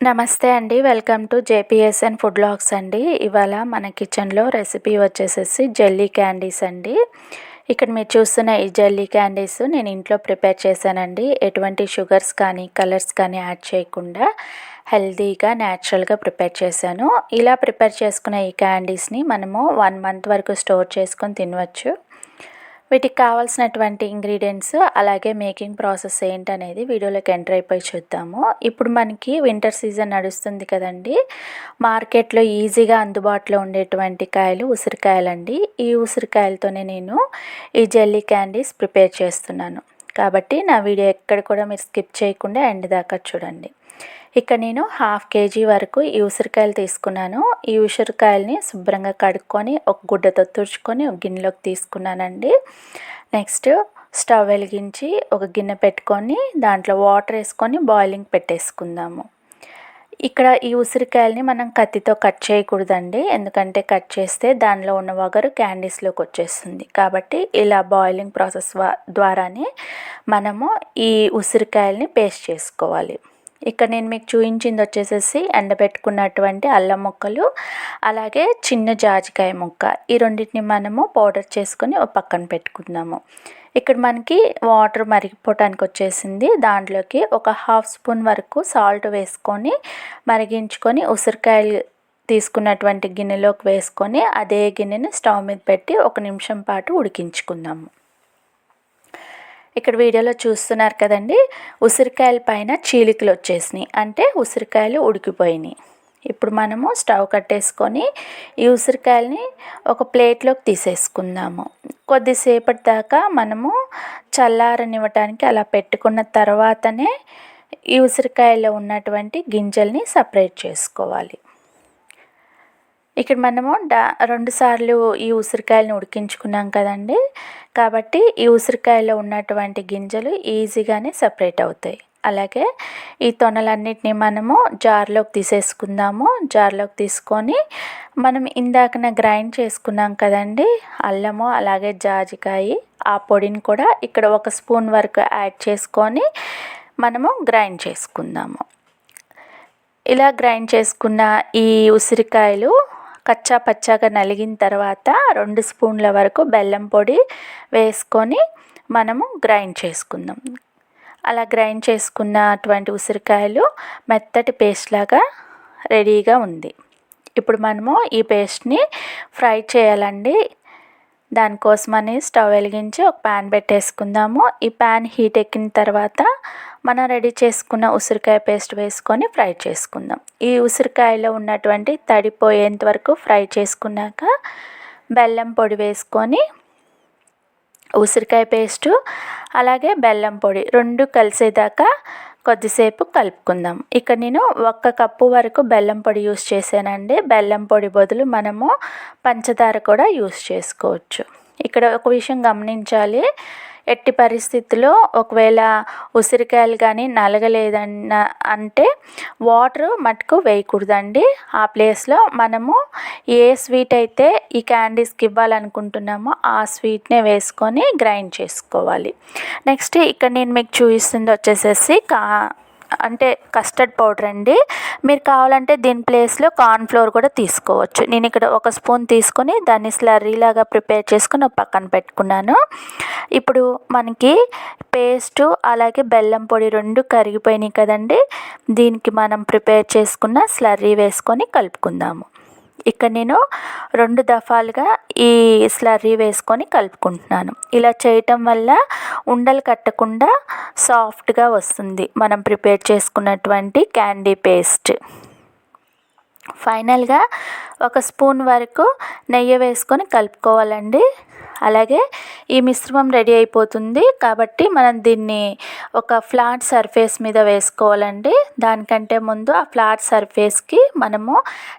నమస్తే అండి. Welcome to JPSN food logs అండి. ఇవాళ మన కిచెన్లో రెసిపీ వచ్చేసేసి జెల్లీ క్యాండీస్ అండి. ఇక్కడ మీరు చూస్తున్న ఈ జెల్లీ క్యాండీస్ నేను ఇంట్లో ప్రిపేర్ చేశానండి. ఎటువంటి షుగర్స్ కానీ కలర్స్ కానీ యాడ్ చేయకుండా హెల్తీగా న్యాచురల్గా ప్రిపేర్ చేశాను. ఇలా ప్రిపేర్ చేసుకున్న ఈ క్యాండీస్ని మనము వన్ మంత్ వరకు స్టోర్ చేసుకొని తినవచ్చు. వీటికి కావాల్సినటువంటి ఇంగ్రీడియంట్స్ అలాగే మేకింగ్ ప్రాసెస్ ఏంటనేది వీడియోలోకి ఎంటర్ అయిపోయి చూద్దాము. ఇప్పుడు మనకి వింటర్ సీజన్ నడుస్తుంది కదండి. మార్కెట్లో ఈజీగా అందుబాటులో ఉండేటువంటి కాయలు ఉసిరికాయలండి. ఈ ఉసిరికాయలతోనే నేను ఈ జెల్లీ క్యాండీస్ ప్రిపేర్ చేస్తున్నాను. కాబట్టి నా వీడియో ఎక్కడ కూడా మీరు స్కిప్ చేయకుండా ఎండ్ దాకా చూడండి. ఇక్కడ నేను హాఫ్ కేజీ వరకు ఈ ఉసిరికాయలు తీసుకున్నాను. ఈ ఉసిరికాయలని శుభ్రంగా కడుక్కొని ఒక గుడ్డతో తుడుచుకొని ఒక గిన్నెలోకి తీసుకున్నానండి. నెక్స్ట్ స్టవ్ వెలిగించి ఒక గిన్నె పెట్టుకొని దాంట్లో వాటర్ వేసుకొని బాయిలింగ్ పెట్టేసుకుందాము. ఇక్కడ ఈ ఉసిరికాయలని మనం కత్తితో కట్ చేయకూడదండి. ఎందుకంటే కట్ చేస్తే దానిలో ఉన్న వగరు క్యాండీస్లోకి వచ్చేస్తుంది. కాబట్టి ఇలా బాయిలింగ్ ప్రాసెస్ ద్వారానే మనము ఈ ఉసిరికాయలని పేస్ట్ చేసుకోవాలి. ఇక్కడ నేను మీకు చూపించింది వచ్చేసేసి ఎండబెట్టుకున్నటువంటి అల్లం ముక్కలు అలాగే చిన్న జాజికాయ ముక్క. ఈ రెండింటిని మనము పౌడర్ చేసుకొని ఒక పక్కన పెట్టుకుందాము. ఇక్కడ మనకి వాటర్ మరిగిపోవటానికి వచ్చేసింది. దాంట్లోకి ఒక హాఫ్ స్పూన్ వరకు సాల్ట్ వేసుకొని మరిగించుకొని ఉసిరికాయలు తీసుకున్నటువంటి గిన్నెలోకి వేసుకొని అదే గిన్నెని స్టవ్ మీద పెట్టి ఒక నిమిషం పాటు ఉడికించుకుందాము. ఇక్కడ వీడియోలో చూస్తున్నారు కదండి ఉసిరికాయల పైన చీలికలు వచ్చేసినాయి. అంటే ఉసిరికాయలు ఉడికిపోయినాయి. ఇప్పుడు మనము స్టవ్ కట్టేసుకొని ఈ ఉసిరికాయలని ఒక ప్లేట్లోకి తీసేసుకుందాము. కొద్దిసేపటి దాకా మనము చల్లారనివ్వటానికి అలా పెట్టుకున్న తర్వాతనే ఈ ఉసిరికాయలో ఉన్నటువంటి గింజల్ని సపరేట్ చేసుకోవాలి. ఇక్కడ మనము డా రెండు సార్లు ఈ ఉసిరికాయలను ఉడికించుకున్నాం కదండి. కాబట్టి ఈ ఉసిరికాయలో ఉన్నటువంటి గింజలు ఈజీగానే సపరేట్ అవుతాయి. అలాగే ఈ తొనలన్నిటిని మనము జార్లోకి తీసేసుకుందాము. జార్లోకి తీసుకొని మనం ఇందాకన గ్రైండ్ చేసుకున్నాం కదండి. అల్లము అలాగే జాజికాయ ఆ పొడిని కూడా ఇక్కడ ఒక స్పూన్ వరకు యాడ్ చేసుకొని మనము గ్రైండ్ చేసుకుందాము. ఇలా గ్రైండ్ చేసుకున్న ఈ ఉసిరికాయలు కచ్చా పచ్చాగా నలిగిన తర్వాత రెండు స్పూన్ల వరకు బెల్లం పొడి వేసుకొని మనము గ్రైండ్ చేసుకుందాం. అలా గ్రైండ్ చేసుకున్నటువంటి ఉసిరికాయలు మెత్తటి పేస్ట్ లాగా రెడీగా ఉంది. ఇప్పుడు మనము ఈ పేస్ట్ని ఫ్రై చేయాలండి. దానికోసమని స్టవ్ వెలిగించి ఒక ప్యాన్ పెట్టేసుకుందాము. ఈ ప్యాన్ హీట్ ఎక్కిన తర్వాత మనం రెడీ చేసుకున్న ఉసిరికాయ పేస్ట్ వేసుకొని ఫ్రై చేసుకుందాం. ఈ ఉసిరికాయలో ఉన్నటువంటి తడిపోయేంత వరకు ఫ్రై చేసుకున్నాక బెల్లం పొడి వేసుకొని ఉసిరికాయ పేస్టు అలాగే బెల్లం పొడి రెండు కలిసేదాకా కొద్దిసేపు కలుపుకుందాం. ఇక్కడ నేను ఒక్క కప్పు వరకు బెల్లం పొడి యూస్ చేశానండి. బెల్లం పొడి బదులు మనము పంచదార కూడా యూస్ చేసుకోవచ్చు. ఇక్కడ ఒక విషయం గమనించాలి. ఎట్టి పరిస్థితుల్లో ఒకవేళ ఉసిరికాయలు కానీ నలగలేదన్న అంటే వాటర్ మటుకు వేయకూడదండి. ఆ ప్లేస్లో మనము ఏ స్వీట్ అయితే ఈ క్యాండీస్కి ఇవ్వాలనుకుంటున్నామో ఆ స్వీట్నే వేసుకొని గ్రైండ్ చేసుకోవాలి. నెక్స్ట్ ఇక్కడ నేను మీకు చూపిస్తుంది వచ్చేసేసి కా అంటే కస్టర్డ్ పౌడర్ అండి. మీరు కావాలంటే దీని ప్లేస్లో కార్న్ ఫ్లోర్ కూడా తీసుకోవచ్చు. నేను ఇక్కడ ఒక స్పూన్ తీసుకొని దాన్ని స్లర్రీలాగా ప్రిపేర్ చేసుకుని పక్కన పెట్టుకున్నాను. ఇప్పుడు మనకి పేస్టు అలాగే బెల్లం పొడి రెండు కరిగిపోయినాయి కదండి. దీనికి మనం ప్రిపేర్ చేసుకున్న స్లర్రీ వేసుకొని కలుపుకుందాము. ఇక్కడ నేను రెండు దఫాలుగా ఈ స్లర్రీ వేసుకొని కలుపుకుంటున్నాను. ఇలా చేయటం వల్ల ఉండలు కట్టకుండా సాఫ్ట్గా వస్తుంది. మనం ప్రిపేర్ చేసుకున్నటువంటి క్యాండీ పేస్ట్. ఫైనల్గా ఒక స్పూన్ వరకు నెయ్యి వేసుకొని కలుపుకోవాలండి. అలాగే ఈ మిశ్రమం రెడీ అయిపోతుంది. కాబట్టి మనం దీన్ని ఒక ఫ్లాట్ సర్ఫేస్ మీద వేసుకోవాలండి. దానికంటే ముందు ఆ ఫ్లాట్ సర్ఫేస్కి మనము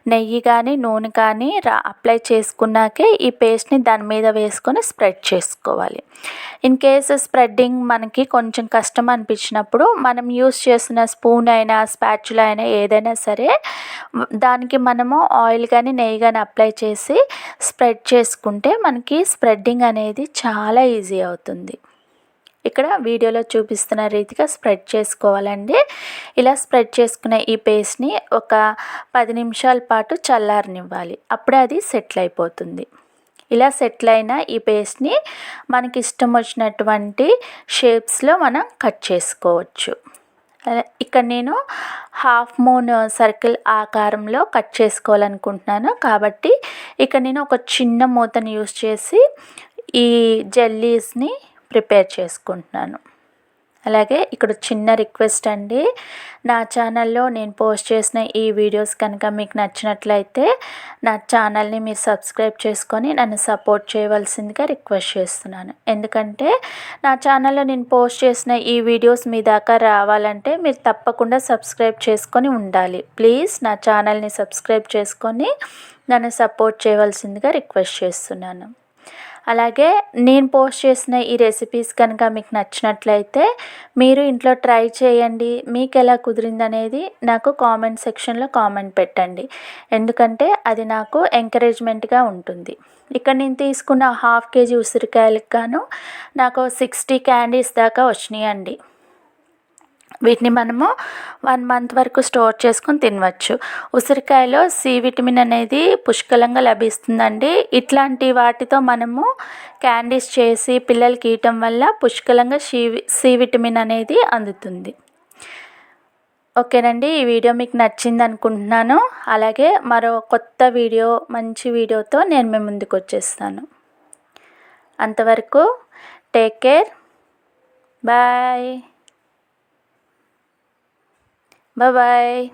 నెయ్యి కానీ నూనె కానీ రా అప్లై చేసుకున్నాకే ఈ పేస్ట్ని దాని మీద వేసుకొని స్ప్రెడ్ చేసుకోవాలి. ఇన్ కేస్ స్ప్రెడ్డింగ్ మనకి కొంచెం కష్టం అనిపించినప్పుడు మనం యూస్ చేసిన స్పూన్ అయినా స్పాచులా అయినా ఏదైనా సరే దాని దానికి మనము ఆయిల్ కానీ నెయ్యి కానీ అప్లై చేసి స్ప్రెడ్ చేసుకుంటే మనకి స్ప్రెడ్డింగ్ అనేది చాలా ఈజీ అవుతుంది. ఇక్కడ వీడియోలో చూపిస్తున్న రీతిగా స్ప్రెడ్ చేసుకోవాలండి. ఇలా స్ప్రెడ్ చేసుకునే ఈ పేస్ట్ని ఒక పది నిమిషాల పాటు చల్లారనివ్వాలి. అప్పుడే అది సెటిల్ అయిపోతుంది. ఇలా సెటిల్ అయిన ఈ పేస్ట్ని మనకి ఇష్టం వచ్చినటువంటి షేప్స్లో మనం కట్ చేసుకోవచ్చు. ఇక్కడ నేను హాఫ్ మూన్ సర్కిల్ ఆకారంలో కట్ చేసుకోవాలనుకుంటున్నాను. కాబట్టి ఇక్కడ నేను ఒక చిన్న మూతను యూస్ చేసి ఈ జెల్లీస్ని ప్రిపేర్ చేసుకుంటున్నాను. అలాగే ఇక్కడ చిన్న రిక్వెస్ట్ అండి. నా ఛానల్లో నేను పోస్ట్ చేసిన ఈ వీడియోస్ కనుక మీకు నచ్చినట్లయితే నా ఛానల్ని మీరు సబ్స్క్రైబ్ చేసుకొని నన్ను సపోర్ట్ చేయవలసిందిగా రిక్వెస్ట్ చేస్తున్నాను. ఎందుకంటే నా ఛానల్లో నేను పోస్ట్ చేసిన ఈ వీడియోస్ మీ దాకా రావాలంటే మీరు తప్పకుండా సబ్స్క్రైబ్ చేసుకొని ఉండాలి. ప్లీజ్ నా ఛానల్ని సబ్స్క్రైబ్ చేసుకొని నన్ను సపోర్ట్ చేయవలసిందిగా రిక్వెస్ట్ చేస్తున్నాను. అలాగే నేను పోస్ట్ చేసిన ఈ రెసిపీస్ కనుక మీకు నచ్చినట్లయితే మీరు ఇంట్లో ట్రై చేయండి. మీకు ఎలా కుదిరింది అనేది నాకు కామెంట్ సెక్షన్లో కామెంట్ పెట్టండి. ఎందుకంటే అది నాకు ఎంకరేజ్మెంట్గా ఉంటుంది. ఇక్కడ నేను తీసుకున్న హాఫ్ కేజీ ఉసిరికాయలకు గాను నాకు సిక్స్టీ క్యాండీస్ దాకా వచ్చినాయండి. వీటిని మనము వన్ మంత్ వరకు స్టోర్ చేసుకొని తినవచ్చు. ఉసిరికాయలో సి విటమిన్ అనేది పుష్కలంగా లభిస్తుందండి. ఇట్లాంటి వాటితో మనము క్యాండీస్ చేసి పిల్లలకి ఇవ్వటం వల్ల పుష్కలంగా సి సి విటమిన్ అనేది అందుతుంది. ఓకేనండి ఈ వీడియో మీకు నచ్చింది అనుకుంటున్నాను. అలాగే మరో కొత్త వీడియో మంచి వీడియోతో నేను మీ ముందుకు వచ్చేస్తాను. అంతవరకు take care. Bye. Bye bye.